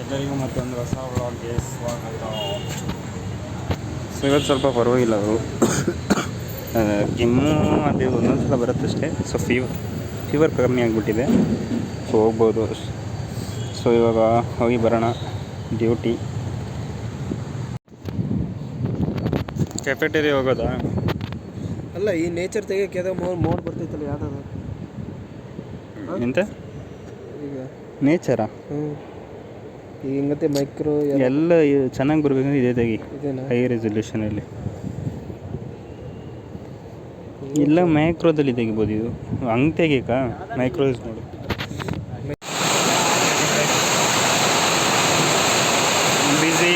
ಎಲ್ಲರಿಗೂ ಮತ್ತೊಂದು ಹೊಸ ವ್ಲಾಗ್ಗೆ ಸ್ವಾಗತ. ಸೊ ಇವತ್ತು ಸ್ವಲ್ಪ ಪರವಾಗಿಲ್ಲ ಅವರು. ಕೆಮ್ಮು ಅದು ಒಂದೊಂದು ಸಲ ಬರುತ್ತಷ್ಟೇ ಸೊ ಫೀವರ್ ಫೀವರ್ ಕಮ್ಮಿ ಆಗಿಬಿಟ್ಟಿದೆ. ಸೊ ಹೋಗ್ಬೋದು ಸೊ ಇವಾಗ ಹೋಗಿ ಬರೋಣ. ಡ್ಯೂಟಿ ಕೆಫೆಟೇರಿ ಹೋಗೋದಾ? ಅಲ್ಲ ಈ ನೇಚರ್ ತೆಗಿಯೋಕೆ ಯಾವುದೋ ಮೋಡ್ ಬರ್ತೈತಲ್ಲ ಯಾವ್ದಾದ್ರು? ಎಂತ? ನೇಚರಾ ಈಗ ಹಿಂಗತ್ತೆ ಮೈಕ್ರೋ ಎಲ್ಲ ಚೆನ್ನಾಗಿ ಬರ್ಬೇಕಂದ್ರೆ ಇದೇ ತೆಗಿ. ಹೈ ಹೈ ರೆಸಲ್ಯೂಷನಲ್ಲಿ ಇಲ್ಲ ಮೈಕ್ರೋದಲ್ಲಿ ತೆಗಿಬೋದು ಇದು. ಹಂಗೆ ಮೈಕ್ರೋ ಮೈಕ್ರೋಸ್ ನೋಡಿ ಬಿಸಿ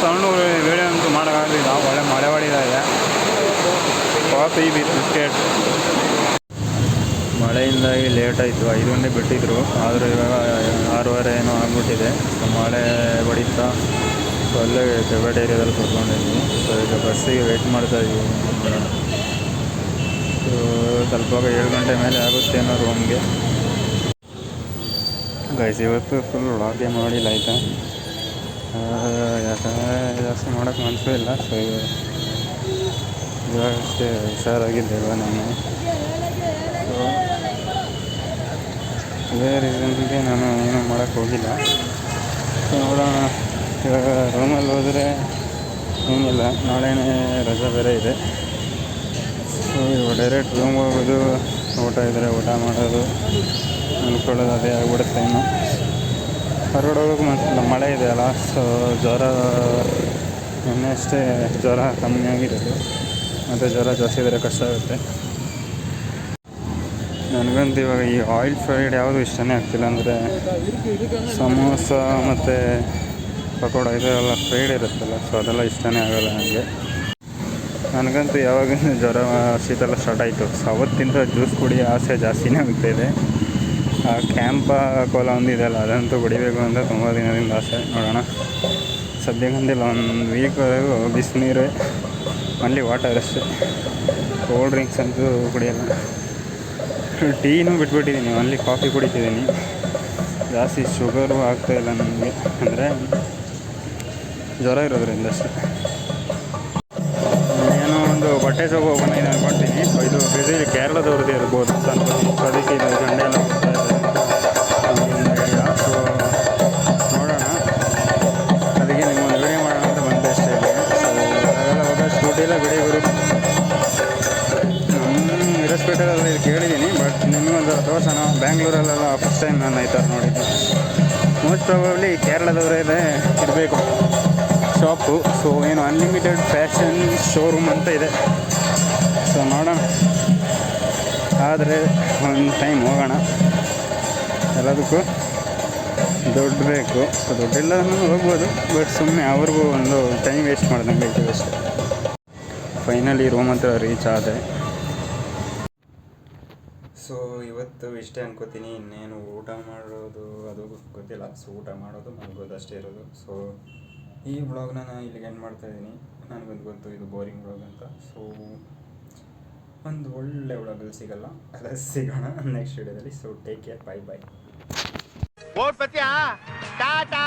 ಸೌಂಡ್ ವೇಳೆ ಅಂತೂ ಮಾಡೋಕ್ಕಾಗಲಿಲ್ಲ ಒಳ್ಳೆ ಮಳೆ ಹೊಡಿದಾಗೆ ಕಾಫಿ ಬಿಸ್ಕೆಟ್. ಮಳೆಯಿಂದಾಗಿ ಲೇಟ್ ಆಯಿತು. ಐದು ಗಂಟೆ ಬಿಟ್ಟಿದ್ರು. ಆದರೂ ಇವಾಗ ಆರೂವರೆ ಏನೋ ಆಗಿಬಿಟ್ಟಿದೆ. ಸೊ ಮಳೆ ಹೊಡಿತಾ ಸೊ ಅಲ್ಲೇ ಕೆಬೆಟ್ ಏರಿಯಾದಲ್ಲಿ ಕೂತ್ಕೊಂಡಿದ್ವಿ. ಸೊ ಈಗ ಬಸ್ಸಿಗೆ ವೆಯ್ಟ್ ಮಾಡ್ತಾ ಇದ್ದೀವಿ. ಸೊ ಸ್ವಲ್ಪ ಏಳು ಗಂಟೆ ಮೇಲೆ ಆಗುತ್ತೆ ಏನೋ ರೂಮ್ಗೆ ಗೈಸ್ ಇವತ್ತು ಫುಲ್ ಒಳಗೆ ಮಾಡಿಲ್ಲ ಆಯಿತಾ? ಯಾಕಂದರೆ ಜಾಸ್ತಿ ಮಾಡೋಕ್ಕೆ ಮನಸ್ಸು ಇಲ್ಲ. ಸೊ ಅಷ್ಟೇ ಹುಷಾರಾಗಿದ್ದೇವೆ ನಾನು. ಸೊ ಇದೇ ರೀಸನ್ಗೆ ನಾನು ಏನೂ ಮಾಡೋಕ್ಕೆ ಹೋಗಿಲ್ಲ. ಸೊ ನೋಡೋಣ. ಇವಾಗ ರೂಮಲ್ಲಿ ಹೋದರೆ ಏನಿಲ್ಲ. ನಾಳೆನೇ ರಜೆ ಬೇರೆ ಇದೆ. ಸೊ ಇವಾಗ ಡೈರೆಕ್ಟ್ ರೂಮ್ಗೆ ಹೋಗೋದು, ಊಟ ಇದ್ದರೆ ಊಟ ಮಾಡೋದು ಅಂದ್ಕೊಳ್ಳೋದು ಅದೇ ಆಗಿಬಿಡುತ್ತೆ ಇನ್ನು. ಹೊರಗಡೆ ಹೋಗೋಕೆ ಮನಸ್ಸಿಲ್ಲ ಮಳೆ ಇದೆ ಅಲ್ಲ. ಸೊ ಜ್ವರ ನಿನ್ನೆ ಅಷ್ಟೇ ಜ್ವರ ಕಮ್ಮಿ ಆಗಿರೋದು. ಮತ್ತು ಜ್ವರ ಜಾಸ್ತಿ ಇದ್ದರೆ ಕಷ್ಟ ಆಗುತ್ತೆ. ನನಗಂತೂ ಇವಾಗ ಈ ಆಯಿಲ್ ಫ್ರೈಡ್ ಯಾವುದು ಇಷ್ಟನೇ ಆಗ್ತಿಲ್ಲ ಅಂದರೆ ಸಮೋಸ ಮತ್ತು ಪಕೋಡ ಇದೆಲ್ಲ ಫ್ರೈಡ್ ಇರುತ್ತಲ್ಲ ಸೊ ಅದೆಲ್ಲ ಇಷ್ಟನೇ ಆಗೋಲ್ಲ ನನಗೆ ನನಗಂತೂ ಯಾವಾಗ ಜ್ವರ ಶೀತೆಲ್ಲ ಸ್ಟಾರ್ಟ್ ಆಯಿತು. ಸೊ ಅವತ್ತಿಂದ ಜ್ಯೂಸ್ ಕುಡಿಯೋ ಆಸೆ ಜಾಸ್ತಿನೇ ಆಗ್ತಾಯಿದೆ ಆ ಕ್ಯಾಂಪ ಕೋಲ ಒಂದಿದೆಯಲ್ಲ ಅದಂತೂ ಕುಡಿಬೇಕು ಅಂತ ತುಂಬ ದಿನದಿಂದ ಆಸೆ. ನೋಡೋಣ. ಸದ್ಯಕ್ಕಂತಿಲ್ಲ ಒಂದು ವೀಕ್ವರೆಗೂ ಬಿಸಿನೀರು ಅಲ್ಲಿ ವಾಟರ್ ಅಷ್ಟೇ ಕೋಲ್ಡ್ ಡ್ರಿಂಕ್ಸ್ ಅಂತೂ ಕುಡಿಯಲ್ಲ. ಟೀನೂ ಬಿಟ್ಬಿಟ್ಟಿದ್ದೀನಿ ಅಲ್ಲಿ ಕಾಫಿ ಕುಡಿತಿದ್ದೀನಿ ಜಾಸ್ತಿ ಶುಗರು ಆಗ್ತಾಯಿಲ್ಲ ನನಗೆ. ಅಂದರೆ ಜ್ವರ ಇರೋದ್ರಿಂದ ಅಷ್ಟೇ. ಏನೋ ಒಂದು ಬಟ್ಟೆ ಶಾಪ್ ಓಪನ್ ಆಗಿದೆ ಇದು ಬಿಸಿ ಕೇರಳದವ್ರದ್ದು ಇರ್ಬೋದು ಅಂತ ಅನ್ಕೊಳ್ತೀನಿ ನಿಮಗೊಂದು ತೋರ್ಸೋಣ ಬ್ಯಾಂಗ್ಳೂರಲ್ಲೆಲ್ಲ ಫಸ್ಟ್ ಟೈಮ್ ನಾನು ಥರ ನೋಡಿದ್ದು. ಮೋಸ್ಟ್ ಪ್ರಾಬಬ್ಲಿ ಕೇರಳದವರೇ ಇರಬೇಕು. ಶಾಪು ಸೊ ಏನು ಅನ್ಲಿಮಿಟೆಡ್ ಫ್ಯಾಷನ್ ಶೋರೂಮ್ ಅಂತ ಇದೆ. ಸೊ ನೋಡೋಣ. ಆದರೆ ಒಂದು ಟೈಮ್ ಹೋಗೋಣ. ಎಲ್ಲದಕ್ಕೂ ದುಡ್ಡು ಬೇಕು. ಸೊ ದುಡ್ಡಿಲ್ಲ ಹೋಗ್ಬೋದು ಬಟ್ ಸುಮ್ಮನೆ ಅವ್ರಿಗೂ ಒಂದು ಟೈಮ್ ವೇಸ್ಟ್ ಮಾಡ್ದಂಗೆ ಅಷ್ಟೇ. ಫೈನಲಿ ರೂಮ್ ಹತ್ರ ರೀಚ್ ಆದೆ. ಸೊ ಇವತ್ತು ಇಷ್ಟೇ ಅನ್ಕೋತೀನಿ, ಇನ್ನೇನು ಊಟ ಮಾಡೋದು ಅದು ಗೊತ್ತಿಲ್ಲ. ಸೊ ಊಟ ಮಾಡೋದು, ಮಲಗೋದು ಅಷ್ಟೇ ಇರೋದು. ಸೊ ಈ ಬ್ಲಾಗ್ನ ನಾನು ಇಲ್ಲಿಗೆ ಎಂಡ್ ಮಾಡ್ತಾಯಿದ್ದೀನಿ ನನಗೊಂದು ಗೊತ್ತು, ಇದು ಬೋರಿಂಗ್ ಬ್ಲಾಗ್ ಅಂತ. ಸೊ ಒಂದು ಒಳ್ಳೆ ಬ್ಲಾಗಲ್ಲಿ ಸಿಗಲ್ಲ. ಅಲ್ಲ ಸಿಗೋಣ ನೆಕ್ಸ್ಟ್ ವಿಡಿಯೋದಲ್ಲಿ so take care bye bye tata!